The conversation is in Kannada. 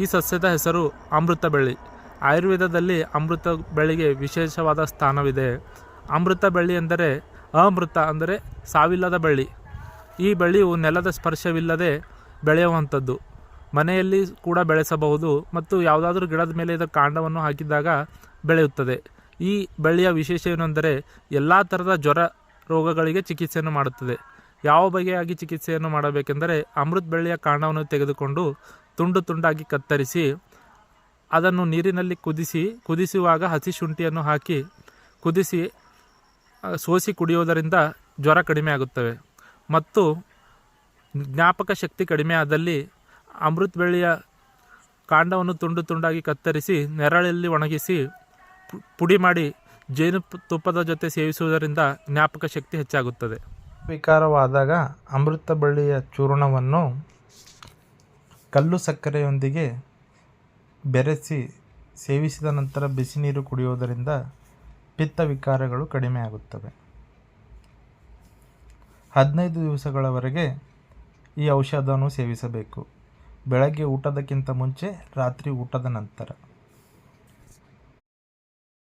ಈ ಸಸ್ಯದ ಹೆಸರು ಅಮೃತ ಬಳ್ಳಿ. ಆಯುರ್ವೇದದಲ್ಲಿ ಅಮೃತ ಬಳ್ಳಿಗೆ ವಿಶೇಷವಾದ ಸ್ಥಾನವಿದೆ. ಅಮೃತ ಬಳ್ಳಿ ಎಂದರೆ ಅಮೃತ ಅಂದರೆ ಸಾವಿಲ್ಲದ ಬಳ್ಳಿ. ಈ ಬಳ್ಳಿಯು ನೆಲದ ಸ್ಪರ್ಶವಿಲ್ಲದೆ ಬೆಳೆಯುವಂಥದ್ದು. ಮನೆಯಲ್ಲಿ ಕೂಡ ಬೆಳೆಸಬಹುದು ಮತ್ತು ಯಾವುದಾದ್ರೂ ಗಿಡದ ಮೇಲೆ ಇದರ ಕಾಂಡವನ್ನು ಹಾಕಿದಾಗ ಬೆಳೆಯುತ್ತದೆ. ಈ ಬಳ್ಳಿಯ ವಿಶೇಷ ಏನೆಂದರೆ ಎಲ್ಲ ಥರದ ಜ್ವರ ರೋಗಗಳಿಗೆ ಚಿಕಿತ್ಸೆಯನ್ನು ಮಾಡುತ್ತದೆ. ಯಾವ ಬಗೆಯಾಗಿ ಚಿಕಿತ್ಸೆಯನ್ನು ಮಾಡಬೇಕೆಂದರೆ ಅಮೃತ ಬಳ್ಳಿಯ ಕಾಂಡವನ್ನು ತೆಗೆದುಕೊಂಡು ತುಂಡು ತುಂಡಾಗಿ ಕತ್ತರಿಸಿ ಅದನ್ನು ನೀರಿನಲ್ಲಿ ಕುದಿಸಿ, ಕುದಿಸುವಾಗ ಹಸಿ ಶುಂಠಿಯನ್ನು ಹಾಕಿ, ಕುದಿಸಿ ಸೋಸಿ ಕುಡಿಯುವುದರಿಂದ ಜ್ವರ ಕಡಿಮೆ ಆಗುತ್ತವೆ. ಮತ್ತು ಜ್ಞಾಪಕ ಶಕ್ತಿ ಕಡಿಮೆ ಆದಲ್ಲಿ ಅಮೃತ ಬಳ್ಳಿಯ ಕಾಂಡವನ್ನು ತುಂಡು ತುಂಡಾಗಿ ಕತ್ತರಿಸಿ, ನೆರಳಲ್ಲಿ ಒಣಗಿಸಿ ಪುಡಿ ಮಾಡಿ ಜೇನು ತುಪ್ಪದ ಜೊತೆ ಸೇವಿಸುವುದರಿಂದ ಜ್ಞಾಪಕ ಶಕ್ತಿ ಹೆಚ್ಚಾಗುತ್ತದೆ. ವಿಕಾರವಾದಾಗ ಅಮೃತ ಬಳ್ಳಿಯ ಚೂರ್ಣವನ್ನು ಕಲ್ಲು ಸಕ್ಕರೆಯೊಂದಿಗೆ ಬೆರೆಸಿ ಸೇವಿಸಿದ ನಂತರ ಬಿಸಿ ನೀರು ಕುಡಿಯುವುದರಿಂದ ಪಿತ್ತ ವಿಕಾರಗಳು ಕಡಿಮೆಯಾಗುತ್ತವೆ ಹದಿನೈದು ದಿವಸಗಳವರೆಗೆ ಈ ಔಷಧವನ್ನು ಸೇವಿಸಬೇಕು. ಬೆಳಗ್ಗೆ ಊಟದಕ್ಕಿಂತ ಮುಂಚೆ ರಾತ್ರಿ ಊಟದ ನಂತರ.